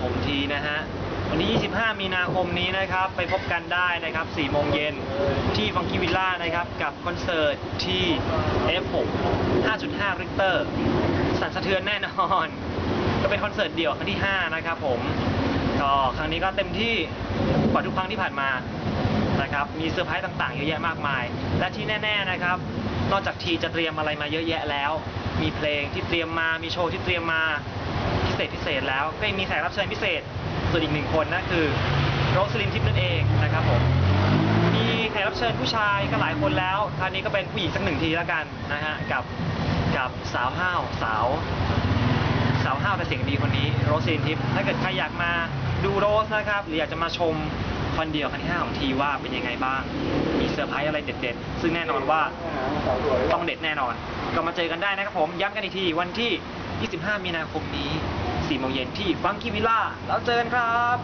ผมทีนะฮะ วันที่ 25 มีนาคมนี้นะครับ ไปพบกันได้นะครับ4โมงเย็นที่ฟังกี้วิลล่านะครับ กับคอนเสิร์ตที่ F6 5.5ริกเตอร์สั่นสะเทือนแน่นอน ก็เป็นคอนเสิร์ตเดี่ยวครั้งที่ 5 นะครับผม ก็ครั้งนี้ก็เต็มที่กว่าทุกครั้งที่ผ่านมานะครับ มีเซอร์ไพรส์ต่างๆ เยอะแยะมากมาย และที่แน่ ๆนะครับ นอกจากทีจะเตรียมอะไรมาเยอะแยะแล้ว มีเพลงที่เตรียมมา มีโชว์ที่เตรียมมา เศษพิเศษแล้วก็ยังมีแขกรับเชิญพิเศษส่วนอีกหนึ่งคนนั่นคือโรสลินทิพย์นั่นเองนะครับผมมีแขกรับเชิญผู้ชายก็หลายคนแล้วคราวนี้ก็เป็นผู้หญิงสักหนึ่งทีแล้วกันนะฮะกับกับสาวห้าวสาวสาวห้าวแต่เสียงดีคนนี้โรสลินทิพย์ถ้าเกิดใครอยากมาดูโรสนะครับ หรืออยากจะมาชมคอนเดียวครั้งที่ห้าของทีว่าเป็นยังไงบ้าง มีเซอร์ไพรส์อะไรเด็ดๆ ซึ่งแน่นอนว่าต้องเด็ดแน่นอน ก็มาเจอกันได้นะครับผม ย้ำกันอีกทีวันที่ 25 มีนาคมนี้ 4โมงเย็นที่ฟังกีวิล่าแล้วเจอกันครับ